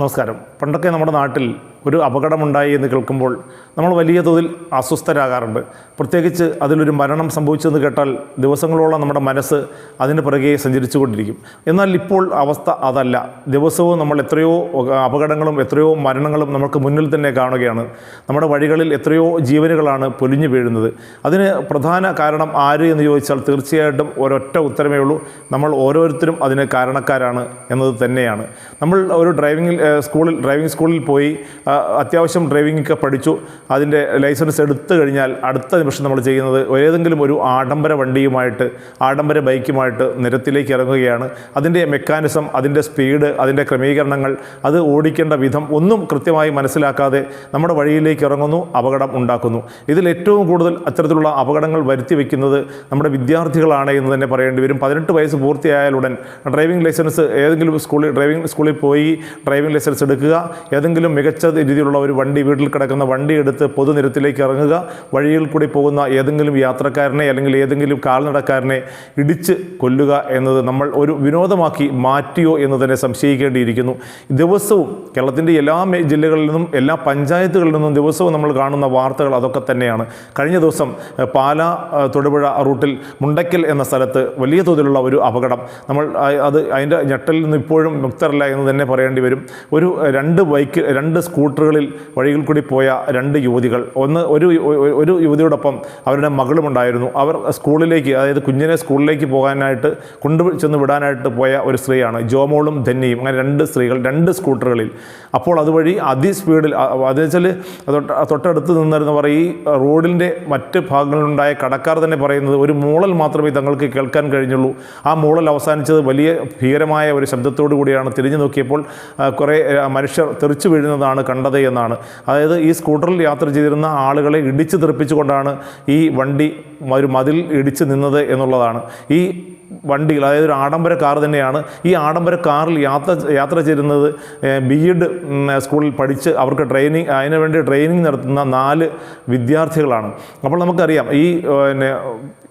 നമസ്കാരം. പണ്ടൊക്കെ നമ്മുടെ നാട്ടിൽ ഒരു അപകടമുണ്ടായി എന്ന് കേൾക്കുമ്പോൾ നമ്മൾ വലിയ തോതിൽ അസ്വസ്ഥരാകാറുണ്ട്. പ്രത്യേകിച്ച് അതിലൊരു മരണം സംഭവിച്ചെന്ന് കേട്ടാൽ ദിവസങ്ങളോളം നമ്മുടെ മനസ്സ് അതിന് പിറകെ സഞ്ചരിച്ചു കൊണ്ടിരിക്കും എന്നാൽ ഇപ്പോൾ അവസ്ഥ അതല്ല. ദിവസവും നമ്മൾ എത്രയോ അപകടങ്ങളും എത്രയോ മരണങ്ങളും നമുക്ക് മുന്നിൽ തന്നെ കാണുകയാണ്. നമ്മുടെ വഴികളിൽ എത്രയോ ജീവനുകളാണ് പൊലിഞ്ഞു വീഴുന്നത്. അതിന് പ്രധാന കാരണം ആര് എന്ന് ചോദിച്ചാൽ തീർച്ചയായിട്ടും ഒരൊറ്റ ഉത്തരമേ ഉള്ളൂ. നമ്മൾ ഓരോരുത്തരും അതിന് കാരണക്കാരാണ് എന്നത് തന്നെയാണ്. നമ്മൾ ഒരു ഡ്രൈവിംഗ് സ്കൂളിൽ ഡ്രൈവിംഗ് സ്കൂളിൽ പോയി അത്യാവശ്യം ഡ്രൈവിംഗ് ഒക്കെ പഠിച്ചു. അതിന്റെ ലൈസൻസ് എടുത്തു കഴിഞ്ഞാൽ അടുത്ത നിമിഷം നമ്മൾ ചെയ്യുന്നത് ഏതെങ്കിലും ഒരു ആഡംബര വണ്ടിയുമായിട്ട് ആഡംബര ബൈക്കുമായിട്ട് നിരത്തിലേക്ക് ഇറങ്ങുകയാണ്. അതിന്റെ മെക്കാനിസം അതിന്റെ സ്പീഡ് അതിന്റെ ക്രമീകരണങ്ങൾ അത് ഓടിക്കേണ്ട വിധം ഒന്നും കൃത്യമായി മനസ്സിലാക്കാതെ നമ്മുടെ വഴിയിലേക്ക് ഇറങ്ങുന്നു അപകടം ഉണ്ടാക്കുന്നു. ഇതിൽ ഏറ്റവും കൂടുതൽ അത്തരത്തിലുള്ള അപകടങ്ങൾ വരുത്തി വയ്ക്കുന്നത് നമ്മുടെ വിദ്യാർത്ഥികളാണ് എന്ന് തന്നെ പറയേണ്ടി വരും. പതിനെട്ട് വയസ്സ് പൂർത്തിയായാലുടൻ ഡ്രൈവിംഗ് ലൈസൻസ് ഏതെങ്കിലും സ്കൂളിൽ ഡ്രൈവിംഗ് സ്കൂളിൽ പോയി ഡ്രൈവിംഗ് ലൈസൻസ് എടുക്കുക. ഏതെങ്കിലും മികച്ച രീതിയിലുള്ള ഒരു വണ്ടി വീട്ടിൽ കിടക്കുന്ന വണ്ടി എടുത്ത് പൊതുനിരത്തിലേക്ക് ഇറങ്ങുക. വഴിയിൽ കൂടി പോകുന്ന ഏതെങ്കിലും യാത്രക്കാരനെ അല്ലെങ്കിൽ ഏതെങ്കിലും കാൽനടക്കാരനെ ഇടിച്ച് കൊല്ലുക എന്നത് നമ്മൾ ഒരു വിനോദമാക്കി മാറ്റിയോ എന്ന് തന്നെ സംശയിക്കേണ്ടിയിരിക്കുന്നു. ദിവസവും കേരളത്തിന്റെ എല്ലാ ജില്ലകളിൽ നിന്നും എല്ലാ പഞ്ചായത്തുകളിൽ നിന്നും ദിവസവും നമ്മൾ കാണുന്ന വാർത്തകൾ അതൊക്കെ തന്നെയാണ്. കഴിഞ്ഞ ദിവസം പാല തൊടുപുഴ റൂട്ടിൽ മുണ്ടയ്ക്കൽ എന്ന സ്ഥലത്ത് വലിയ തോതിലുള്ള ഒരു അപകടം. നമ്മൾ അത് അതിന്റെ ഞെട്ടലിൽ നിന്ന് ഇപ്പോഴും മുക്തരല്ല എന്ന് തന്നെ പറയേണ്ടി വരും. ഒരു രണ്ട് ബൈക്ക് രണ്ട് സ്കൂട്ടറുകളിൽ വഴിയിൽ കൂടി പോയ രണ്ട് യുവതികൾ. ഒന്ന് ഒരു ഒരു യുവതിയോടൊപ്പം അവരുടെ മകളും ഉണ്ടായിരുന്നു. അവർ സ്കൂളിലേക്ക് അതായത് കുഞ്ഞിനെ സ്കൂളിലേക്ക് പോകാനായിട്ട് കൊണ്ടു ചെന്ന് വിടാനായിട്ട് പോയ ഒരു സ്ത്രീയാണ്. ജോമോളും ധന്യയും. അങ്ങനെ രണ്ട് സ്ത്രീകൾ രണ്ട് സ്കൂട്ടറുകളിൽ. അപ്പോൾ അതുവഴി അതിസ്പീഡിൽ അതെന്ന് വെച്ചാൽ തൊട്ട് തൊട്ടടുത്ത് നിന്നിരുന്നവർ ഈ റോഡിന്റെ മറ്റ് ഭാഗങ്ങളിലുണ്ടായ കടക്കാർ തന്നെ പറയുന്നത് ഒരു മൂളൽ മാത്രമേ തങ്ങൾക്ക് കേൾക്കാൻ കഴിഞ്ഞുള്ളൂ. ആ മൂളൽ അവസാനിച്ചത് വലിയ ഭീകരമായ ഒരു ശബ്ദത്തോടു കൂടിയാണ്. തിരിഞ്ഞു നോക്കിയപ്പോൾ കുറേ മനുഷ്യർ തെറിച്ചു വീഴുന്നതാണ് കണ്ടത്. എന്നാണ്. അതായത് ഈ സ്കൂട്ടറിൽ യാത്ര ചെയ്തിരുന്ന ആളുകളെ ഇടിച്ചു തെറിപ്പിച്ചുകൊണ്ടാണ് ഈ വണ്ടി ഒരു മതിൽ ഇടിച്ചു നിന്നത് എന്നുള്ളതാണ്. ഈ വണ്ടികൾ അതായത് ഒരു ആഡംബര കാർ തന്നെയാണ് ഈ ആഡംബര കാറിൽ യാത്ര യാത്ര ചെയ്യുന്നത് ബി എഡ് സ്കൂളിൽ പഠിച്ച് അവർക്ക് ട്രെയിനിങ് അതിനുവേണ്ടി ട്രെയിനിങ് നടത്തുന്ന നാല് വിദ്യാർത്ഥികളാണ്. അപ്പോൾ നമുക്കറിയാം ഈ പിന്നെ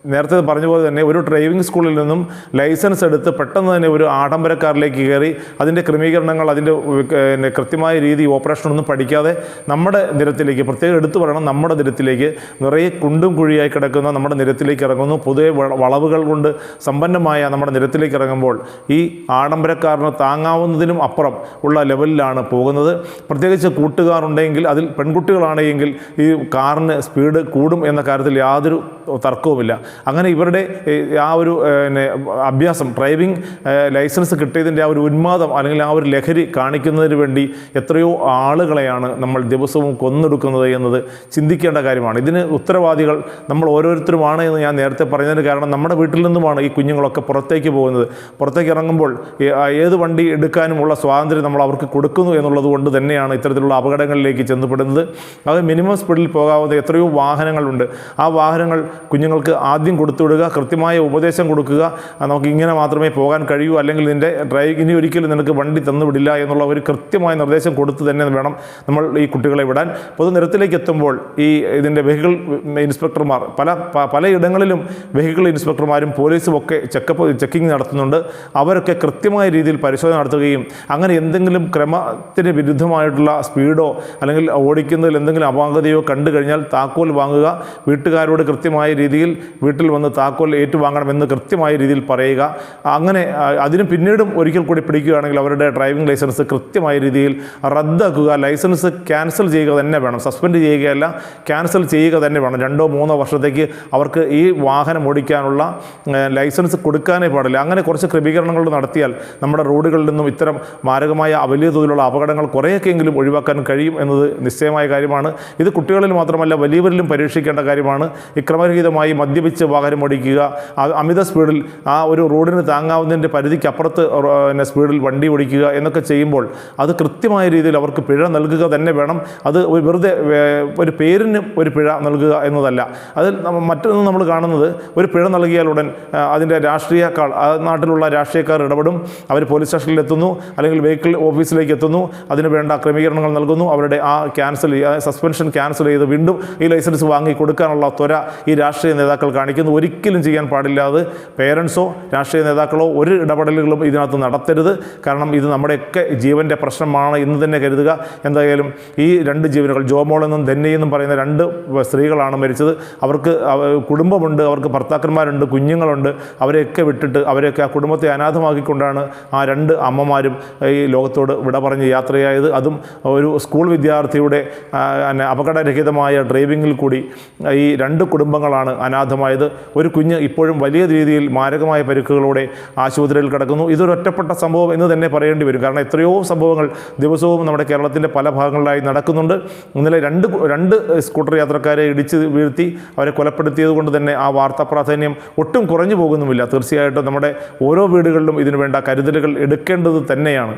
നേരത്തെ പറഞ്ഞ പോലെ തന്നെ ഒരു ഡ്രൈവിംഗ് സ്കൂളിൽ നിന്നും ലൈസൻസ് എടുത്ത് പെട്ടെന്ന് തന്നെ ഒരു ആഡംബര കാറിലേക്ക് കയറി അതിന്റെ ക്രമീകരണങ്ങൾ അതിന്റെ കൃത്യമായ രീതി ഓപ്പറേഷനൊന്നും പഠിക്കാതെ നമ്മുടെ നിരത്തിലേക്ക് പ്രത്യേകം എടുത്തു പറയണം നമ്മുടെ നിരത്തിലേക്ക് നിറയെ കുണ്ടും കുഴിയായി കിടക്കുന്ന നമ്മുടെ നിരത്തിലേക്ക് ഇറങ്ങുന്നു. പൊതുവെ വളവുകൾ കൊണ്ട് സമ്പന്നമായ നമ്മുടെ നിരത്തിലേക്ക് ഇറങ്ങുമ്പോൾ ഈ ആഡംബരക്കാരന് താങ്ങാവുന്നതിനും അപ്പുറം ഉള്ള ലെവലിലാണ് പോകുന്നത്. പ്രത്യേകിച്ച് കൂട്ടുകാരുണ്ടെങ്കിൽ അതിൽ പെൺകുട്ടികളാണെങ്കിൽ ഈ കാറിന് സ്പീഡ് കൂടും എന്ന കാര്യത്തിൽ യാതൊരു തർക്കവുമില്ല. അങ്ങനെ ഇവരുടെ ആ ഒരു പിന്നെ അഭ്യാസം ഡ്രൈവിംഗ് ലൈസൻസ് കിട്ടിയതിന്റെ ആ ഒരു ഉന്മാദം അല്ലെങ്കിൽ ആ ഒരു ലഹരി കാണിക്കുന്നതിന് വേണ്ടി എത്രയോ ആളുകളെയാണ് നമ്മൾ ദിവസവും കൊന്നെടുക്കുന്നത് എന്നത് ചിന്തിക്കേണ്ട കാര്യമാണ്. ഇതിന് ഉത്തരവാദികൾ നമ്മൾ ഓരോരുത്തരുമാണ് എന്ന് ഞാൻ നേരത്തെ പറഞ്ഞതിന് കാരണം നമ്മുടെ വീട്ടിൽ നിന്നുമാണ് ഈ കുഞ്ഞുങ്ങളൊക്കെ പുറത്തേക്ക് പോകുന്നത്. പുറത്തേക്ക് ഇറങ്ങുമ്പോൾ ഏത് വണ്ടി എടുക്കാനുമുള്ള സ്വാതന്ത്ര്യം നമ്മൾ അവർക്ക് കൊടുക്കുന്നു എന്നുള്ളത് കൊണ്ട് തന്നെയാണ് ഇത്തരത്തിലുള്ള അപകടങ്ങളിലേക്ക് ചെന്നപ്പെടുന്നത് അത് മിനിമം സ്പീഡിൽ പോകാവുന്ന എത്രയോ വാഹനങ്ങളുണ്ട്. ആ വാഹനങ്ങൾ കുഞ്ഞുങ്ങൾക്ക് ആദ്യം കൊടുത്തുവിടുക കൃത്യമായ ഉപദേശം കൊടുക്കുക. നമുക്ക് ഇങ്ങനെ മാത്രമേ പോകാൻ കഴിയൂ. അല്ലെങ്കിൽ നിന്റെ ഡ്രൈവ് ഇനി ഒരിക്കലും നിനക്ക് വണ്ടി തന്നുവിടില്ല എന്നുള്ള ഒരു കൃത്യമായ നിർദ്ദേശം കൊടുത്തു തന്നെ വേണം നമ്മൾ ഈ കുട്ടികളെ വിടാൻ. പൊതുനിരത്തിലേക്ക് എത്തുമ്പോൾ ഈ ഇതിന്റെ വെഹിക്കിൾ ഇൻസ്പെക്ടർമാർ പല പലയിടങ്ങളിലും വെഹിക്കിൾ ഇൻസ്പെക്ടർമാരും പോലീസും ഒക്കെ ചെക്കപ്പ് ചെക്കിംഗ് നടത്തുന്നുണ്ട്. അവരൊക്കെ കൃത്യമായ രീതിയിൽ പരിശോധന നടത്തുകയും അങ്ങനെ എന്തെങ്കിലും ക്രമത്തിന് വിരുദ്ധമായിട്ടുള്ള സ്പീഡോ അല്ലെങ്കിൽ ഓടിക്കുന്നതിൽ എന്തെങ്കിലും അപാകതയോ കണ്ടു കഴിഞ്ഞാൽ താക്കോൽ വാങ്ങുക. വീട്ടുകാരോട് കൃത്യമായ രീതിയിൽ വീട്ടിൽ വന്ന് താക്കോൽ ഏറ്റുവാങ്ങണമെന്ന് കൃത്യമായ രീതിയിൽ പറയുക. അങ്ങനെ അതിന് പിന്നീടും ഒരിക്കൽ കൂടി പിടിക്കുകയാണെങ്കിൽ അവരുടെ ഡ്രൈവിംഗ് ലൈസൻസ് കൃത്യമായ രീതിയിൽ റദ്ദാക്കുക. ലൈസൻസ് ക്യാൻസൽ ചെയ്യുക തന്നെ വേണം. സസ്പെൻഡ് ചെയ്യുകയല്ല ക്യാൻസൽ ചെയ്യുക തന്നെ വേണം. രണ്ടോ മൂന്നോ വർഷത്തേക്ക് അവർക്ക് ഈ വാഹനം ഓടിക്കാനുള്ള ലൈസൻസ് കൊടുക്കാനേ പാടില്ല. അങ്ങനെ കുറച്ച് ക്രമീകരണങ്ങൾ നടത്തിയാൽ നമ്മുടെ റോഡുകളിൽ നിന്നും ഇത്തരം മാരകമായ വലിയ തോതിലുള്ള അപകടങ്ങൾ കുറേയൊക്കെയെങ്കിലും ഒഴിവാക്കാൻ കഴിയും എന്നത് നിശ്ചയമായ കാര്യമാണ്. ഇത് കുട്ടികളിൽ മാത്രമല്ല വലിയവരിലും പരീക്ഷിക്കേണ്ട കാര്യമാണ്. വിക്രമരഹിതമായി ക്രമരഹിതമായി മദ്യപിച്ച് വാഹനം ഓടിക്കുക അമിത സ്പീഡിൽ ആ ഒരു റോഡിന് താങ്ങാവുന്നതിന്റെ പരിധിക്കപ്പുറത്ത് പിന്നെ സ്പീഡിൽ വണ്ടി ഓടിക്കുക എന്നൊക്കെ ചെയ്യുമ്പോൾ അത് കൃത്യമായ രീതിയിൽ അവർക്ക് പിഴ നൽകുക തന്നെ വേണം. അത് വെറുതെ ഒരു പേരിന് ഒരു പിഴ നൽകുക എന്നതല്ല. അതിൽ മറ്റൊന്ന് നമ്മൾ കാണുന്നത് ഒരു പിഴ നൽകിയാൽ ഉടൻ അതിന്റെ രാഷ്ട്രീയക്കാൾ നാട്ടിലുള്ള രാഷ്ട്രീയക്കാർ ഇടപെടും. അവർ പോലീസ് സ്റ്റേഷനിൽ എത്തുന്നു അല്ലെങ്കിൽ വെഹിക്കിൾ ഓഫീസിലേക്ക് എത്തുന്നു. അതിന് വേണ്ട ക്രമീകരണങ്ങൾ നൽകുന്നു. അവരുടെ ആ ക്യാൻസൽ സസ്പെൻഷൻ ക്യാൻസൽ ചെയ്ത് വീണ്ടും ഈ ലൈസൻസ് വാങ്ങി കൊടുക്കാനുള്ള ത്വര ഈ രാഷ്ട്രീയ നേതാക്കൾ കാണിക്കും കാണിക്കുന്നു. ഒരിക്കലും ചെയ്യാൻ പാടില്ലാതെ പേരൻസോ രാഷ്ട്രീയ നേതാക്കളോ ഒരു ഇടപെടലുകളും ഇതിനകത്ത് നടത്തരുത്. കാരണം ഇത് നമ്മുടെയൊക്കെ ജീവന്റെ പ്രശ്നമാണ് എന്ന് തന്നെ കരുതുക. എന്തായാലും ഈ രണ്ട് ജീവനുകൾ ജോമോൾ എന്നും ധന്യ എന്നും പറയുന്ന രണ്ട് സ്ത്രീകളാണ് മരിച്ചത്. അവർക്ക് കുടുംബമുണ്ട് അവർക്ക് ഭർത്താക്കന്മാരുണ്ട് കുഞ്ഞുങ്ങളുണ്ട്. അവരെയൊക്കെ വിട്ടിട്ട് അവരെയൊക്കെ ആ കുടുംബത്തെ അനാഥമാക്കിക്കൊണ്ടാണ് ആ രണ്ട് അമ്മമാരും ഈ ലോകത്തോട് വിട പറഞ്ഞ് യാത്രയായത്. അതും ഒരു സ്കൂൾ വിദ്യാർത്ഥിയുടെ അപകടരഹിതമായ ഡ്രൈവിങ്ങിൽ കൂടി ഈ രണ്ട് കുടുംബങ്ങളാണ് അനാഥമായത്. ഒരു കുഞ്ഞ് ഇപ്പോഴും വലിയ രീതിയിൽ മാരകമായ പരിക്കുകളോടെ ആശുപത്രിയിൽ കിടക്കുന്നു. ഇതൊരു ഒറ്റപ്പെട്ട സംഭവം എന്ന് തന്നെ പറയേണ്ടി വരും. കാരണം എത്രയോ സംഭവങ്ങൾ ദിവസവും നമ്മുടെ കേരളത്തിന്റെ പല ഭാഗങ്ങളിലായി നടക്കുന്നുണ്ട്. ഇന്നലെ രണ്ട് രണ്ട് സ്കൂട്ടർ യാത്രക്കാരെ ഇടിച്ച് വീഴ്ത്തി അവരെ കൊലപ്പെടുത്തിയത് കൊണ്ട് തന്നെ ആ വാർത്താ പ്രാധാന്യം ഒട്ടും കുറഞ്ഞു പോകുന്നുമില്ല. തീർച്ചയായിട്ടും നമ്മുടെ ഓരോ വീടുകളിലും ഇതിനു വേണ്ട കരുതലുകൾ എടുക്കേണ്ടത് തന്നെയാണ്.